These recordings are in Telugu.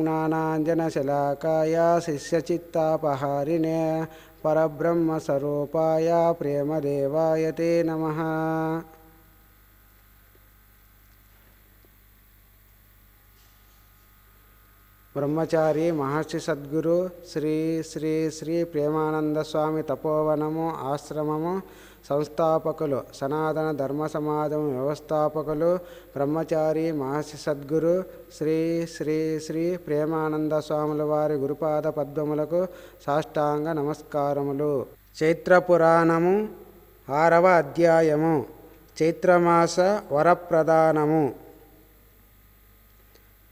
ఓం జ్ఞానాంజనశలాకాయ శిష్యచిత్తాపహారిణే పరబ్రహ్మస్వరూపాయ ప్రేమదేవాయ తే నమ బ్రహ్మచారి మహర్షి సద్గురు శ్రీ శ్రీ శ్రీ ప్రేమానంద స్వామి తపోవనము ఆశ్రమము సంస్థాపకులు సనాతన ధర్మ సమాజం వ్యవస్థాపకులు బ్రహ్మచారి మహర్షి సద్గురు శ్రీ శ్రీ శ్రీ ప్రేమానంద స్వాముల వారి గురుపాద పద్మములకు సాష్టాంగ నమస్కారములు. చైత్రపురాణము ఆరవ అధ్యాయము. చైత్రమాస వరప్రదానము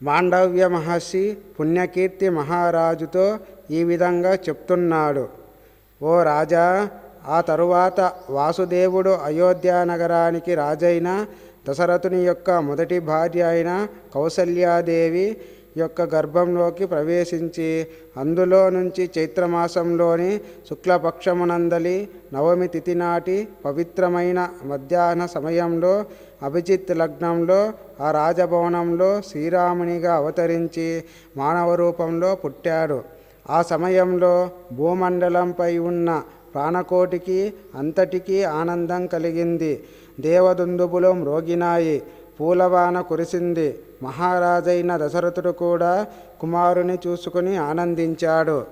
మాండవ్య మహర్షి పుణ్యకీర్తి మహారాజుతో ఈ విధంగా చెప్తున్నాడు. ఓ రాజా ఆ తరువాత వాసుదేవుడు అయోధ్యానగరానికి రాజైన దశరథుని యొక్క మొదటి భార్య అయిన కౌసల్యాదేవి యొక్క గర్భంలోకి ప్రవేశించి అందులో నుంచి చైత్రమాసంలోని శుక్లపక్షమునందలి నవమి తిథి నాటి పవిత్రమైన మధ్యాహ్న సమయంలో అభిజిత్ లగ్నంలో ఆ రాజభవనంలో శ్రీరామునిగా అవతరించి మానవ రూపంలో పుట్టాడు. ఆ సమయంలో భూమండలంపై ఉన్న ప్రాణకోటికి అంతటికీ ఆనందం కలిగింది. దేవదుందుబులు మ్రోగినాయి. పూలవాన కురిసింది. మహారాజైన దశరథుడు కూడా కుమారుని చూసుకుని ఆనందించాడు.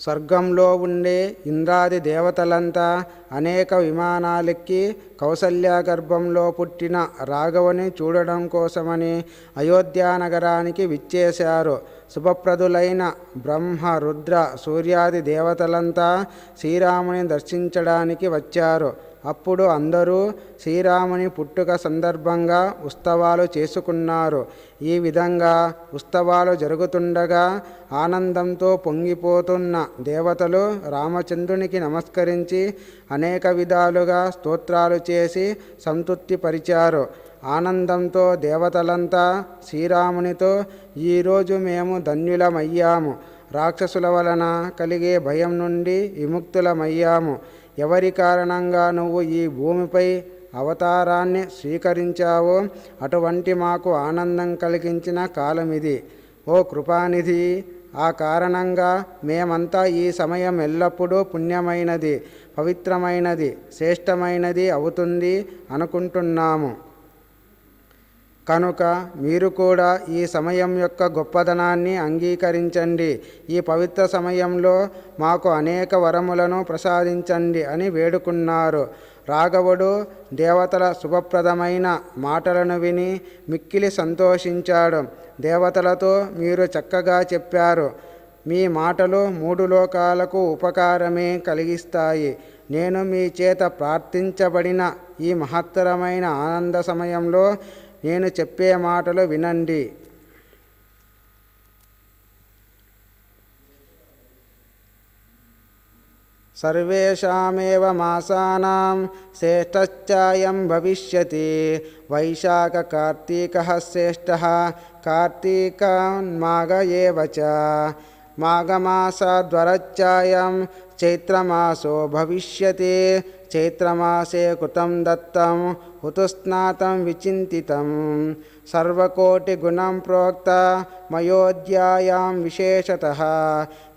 స్వర్గంలో ఉండే ఇంద్రాది దేవతలంతా అనేక విమానాలెక్కి కౌసల్య గర్భంలో పుట్టిన రాఘవని చూడడం కోసమని అయోధ్యానగరానికి విచ్చేశారు. శుభప్రదులైన బ్రహ్మ రుద్ర సూర్యాది దేవతలంతా శ్రీరాముని దర్శించడానికి వచ్చారు. అప్పుడు అందరూ శ్రీరాముని పుట్టుక సందర్భంగా ఉత్సవాలు చేసుకున్నారు. ఈ విధంగా ఉత్సవాలు జరుగుతుండగా ఆనందంతో పొంగిపోతున్న దేవతలు రామచంద్రునికి నమస్కరించి అనేక విధాలుగా స్తోత్రాలు చేసి సంతృప్తిపరిచారు. ఆనందంతో దేవతలంతా శ్రీరామునితో ఈరోజు మేము ధన్యులమయ్యాము. రాక్షసుల వలన కలిగే భయం నుండి విముక్తులమయ్యాము. ఎవరి కారణంగా నువ్వు ఈ భూమిపై అవతారాన్ని స్వీకరించావో అటువంటి మాకు ఆనందం కలిగించిన కాలమిది. ఓ కృపానిధి ఆ కారణంగా మేమంతా ఈ సమయం ఎల్లప్పుడూ పుణ్యమైనది పవిత్రమైనది శ్రేష్టమైనది అవుతుంది అనుకుంటున్నాము. కనుక మీరు కూడా ఈ సమయం యొక్క గొప్పదనాన్ని అంగీకరించండి. ఈ పవిత్ర సమయంలో మాకు అనేక వరములను ప్రసాదించండి అని వేడుకున్నారు. రాఘవుడు దేవతల శుభప్రదమైన మాటలను విని మిక్కిలి సంతోషించాడు. దేవతలతో మీరు చక్కగా చెప్పారు. మీ మాటలు మూడు లోకాలకు ఉపకారమే కలిగిస్తాయి. నేను మీ చేత ప్రార్థించబడిన ఈ మహత్తరమైన ఆనంద సమయంలో నేను చెప్పే మాటలు వినండి. సర్వేషామేవ మాసానాం శ్రేష్టశ్చాయం భవిష్యతి. వైశాఖ కార్తీక శ్రేష్ట కార్తీకాన్మాగ ఏవ माघमासद्वरच्चायं चैत्रमासो भविष्यति। चैत्रमासे कृतं दत्तं हुतुस्नातं विचिन्तितं। सर्वकोटिगुणं प्रोक्ता मयोध्यायां विशेषतः।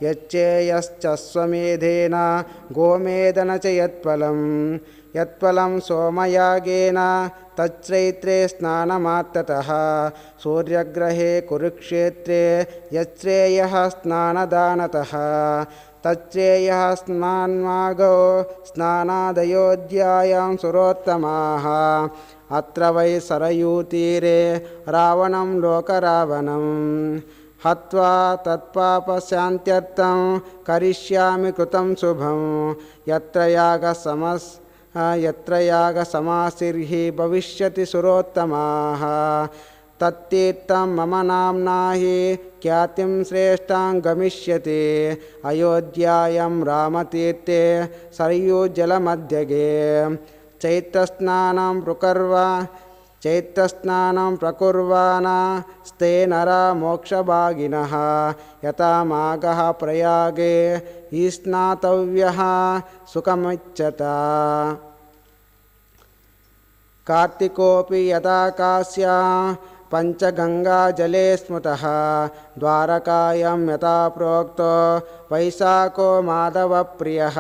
यच्चेयश्च स्वमेधेन गोमेदन च यत्फलम्। यत्फलं सोमयागेन तच्चैत्रे स्नानमात्ततः। सूर्यग्रहे कुरुक्षेत्रे यच्छ्रेयः स्नानदानतः। तत्रेयः स्नान्मागौ स्नानादयोध्यायां सुरोत्तमाः। अत्र वै सरयूतीरे रावणं लोकरावणं। हत्वा तत्पापशान्त्यर्थं करिष्यामि कृतं शुभं। यत्र यागसमस् यत्र यागसमासिर्हि भविष्यति सुरोत्तमाः। तत्तीर्थं मम नाम्ना हि ख्यातिं श्रेष्ठां गमिष्यति। अयोध्यायां रामतीर्थे सरयूजलमध्यगे चैत्रस्नानं प्रकर्व चैत्यस्नानं प्रकुर्वाणा स्ते नरा मोक्षभागिनः यतामागः प्रयागे ईस्नातव्यः सुखमुच्यत कार्तिकोऽपि यदा कास्या पञ्चगङ्गाजले स्मृतः द्वारकायां यथा प्रोक्तो वैशाखो माधवप्रियः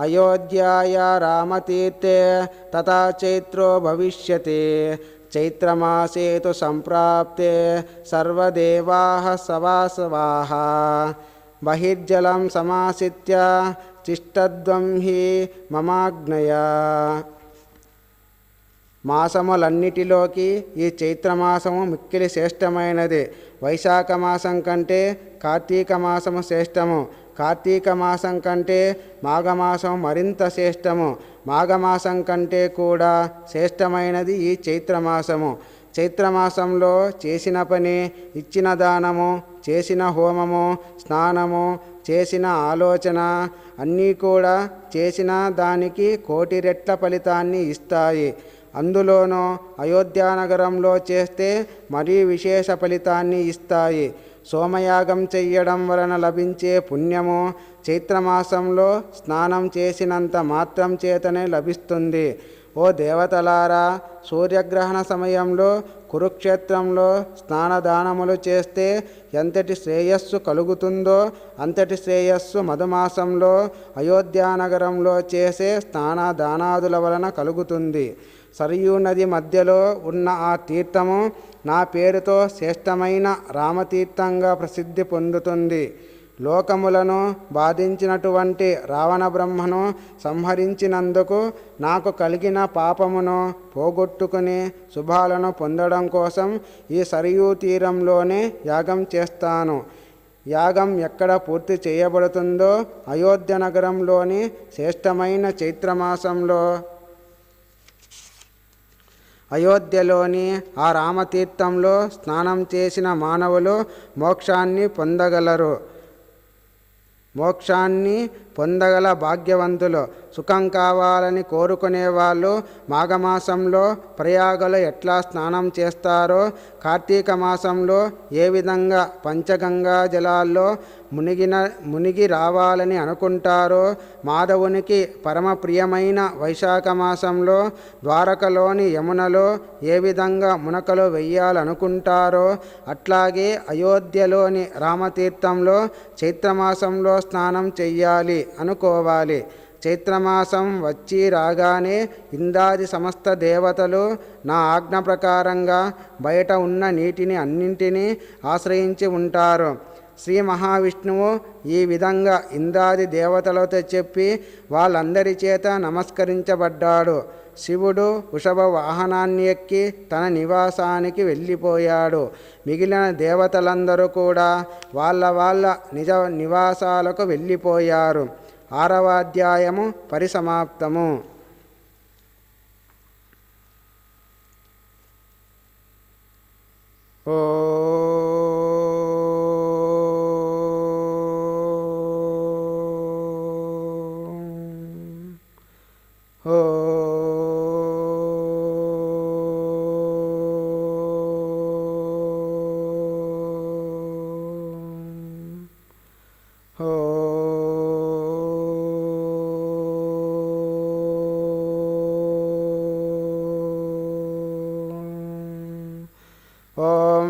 అయోధ్యాయ రామతీర్థే తథా చైత్రో భవిష్యతి. చైత్రమాసేతు సంప్రాప్తే సర్వదేవా సవాసవా. బహిర్జలం సమాసిత్య తిష్టద్వం హి మమాగ్నయ. మాసములన్నిటిలోకి ఈ చైత్రమాసము మిక్కిలి శ్రేష్టమైనది. వైశాఖ మాసం కంటే కార్తీక మాసము శ్రేష్టము. కార్తీక మాసం కంటే మాఘమాసం మరింత శ్రేష్టము. మాఘమాసం కంటే కూడా శ్రేష్టమైనది ఈ చైత్రమాసము. చైత్రమాసంలో చేసిన పని ఇచ్చిన దానము చేసిన హోమము స్నానము చేసిన ఆలోచన అన్నీ కూడా చేసిన దానికి కోటి రెట్ల ఫలితాన్ని ఇస్తాయి. అందులోనూ అయోధ్యానగరంలో చేస్తే మరీ విశేష ఫలితాన్ని ఇస్తాయి. సోమయాగం చెయ్యడం వలన లభించే పుణ్యము చైత్రమాసంలో స్నానం చేసినంత మాత్రం చేతనే లభిస్తుంది. ఓ దేవతలారా సూర్యగ్రహణ సమయంలో కురుక్షేత్రంలో స్నానదానములు చేస్తే ఎంతటి శ్రేయస్సు కలుగుతుందో అంతటి శ్రేయస్సు మధుమాసంలో అయోధ్యానగరంలో చేసే స్నానదానాదుల వలన కలుగుతుంది. సరియూ నది మధ్యలో ఉన్న ఆ తీర్థము నా పేరుతో శ్రేష్టమైన రామతీర్థంగా ప్రసిద్ధి పొందుతుంది. లోకములను బాధించినటువంటి రావణ బ్రహ్మను సంహరించినందుకు నాకు కలిగిన పాపమును పోగొట్టుకుని శుభాలను పొందడం కోసం ఈ సరియూ తీరంలోనే యాగం చేస్తాను. యాగం ఎక్కడ పూర్తి చేయబడుతుందో అయోధ్య నగరంలోని శ్రేష్టమైన చైత్రమాసంలో అయోధ్యలోని ఆ రామతీర్థంలో స్నానం చేసిన మానవులు మోక్షాన్ని పొందగలరు. మోక్షాన్ని పొందగల భాగ్యవంతులు. సుఖం కావాలని కోరుకునే వాళ్ళు మాఘమాసంలో ప్రయాగలో ఎట్లా స్నానం చేస్తారో కార్తీక మాసంలో ఏ విధంగా పంచగంగా జలాల్లో మునిగిన మునిగి రావాలని అనుకుంటారో మాధవునికి పరమ ప్రియమైన వైశాఖ మాసంలో ద్వారకలోని యమునలో ఏ విధంగా మునకలు వెయ్యాలనుకుంటారో అట్లాగే అయోధ్యలోని రామతీర్థంలో చైత్రమాసంలో స్నానం చెయ్యాలి అనుకోవాలి. చైత్రమాసం వచ్చి రాగానే ఇందాది సమస్త దేవతలు నా ఆజ్ఞ ప్రకారంగా బయట ఉన్న నీటిని అన్నింటినీ ఆశ్రయించి ఉంటారు. శ్రీ మహావిష్ణువు ఈ విధంగా ఇందాది దేవతలతో చెప్పి వాళ్ళందరి చేత నమస్కరించబడ్డాడు. శివుడు వృషభ వాహనాన్ని ఎక్కి తన నివాసానికి వెళ్ళిపోయాడు. మిగిలిన దేవతలందరూ కూడా వాళ్ళ వాళ్ళ నిజ నివాసాలకు వెళ్ళిపోయారు. ఆరవ అధ్యాయము పరిసమాప్తము. ఓ ఓ